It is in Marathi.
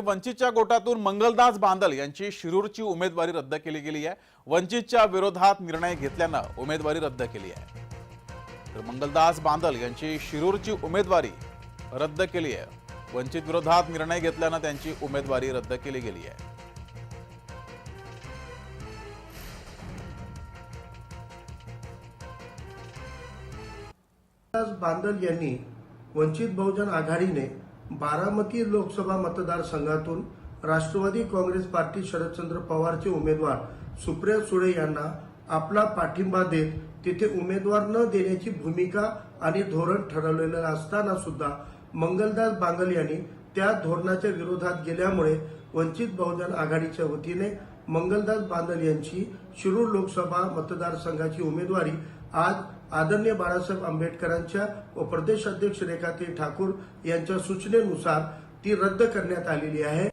वंचितच्या गोटातून मंगलदास बांदल यांची शिरूरची उमेदवारी रद्द केली गेली आहे. वंचितच्या विरोधात निर्णय घेतल्यानं उमेदवारी रद्द केली आहे. तर मंगलदास बांदल यांची शिरूरची उमेदवारी रद्द केली आहे. वंचित विरोधात निर्णय घेतल्यानं त्यांची उमेदवारी रद्द केली गेली आहे. बांदल यांनी वंचित बहुजन आघाडीने बारामती लोकसभा मतदारसंघातून राष्ट्रवादी काँग्रेस पार्टी शरदचंद्र पवारचे उमेदवार सुप्रिया सुळे यांना आपला पाठिंबा देत तिथे उमेदवार न देण्याची भूमिका आणि धोरण ठरवलेलं असताना सुद्धा मंगलदास बांगल यांनी त्या धोरणाच्या विरोधात गेल्यामुळे वंचित बहुजन आघाडीच्या वतीने मंगलदास बांदल यांची शिरूर लोकसभा मतदारसंघाची उमेदवारी आज आदरणीय बाळासाहेब आंबेडकरांच्या व प्रदेश अध्यक्ष रेखाताई ठाकूर यांच्या सूचनेनुसार ती रद्द करण्यात आलेली आहे.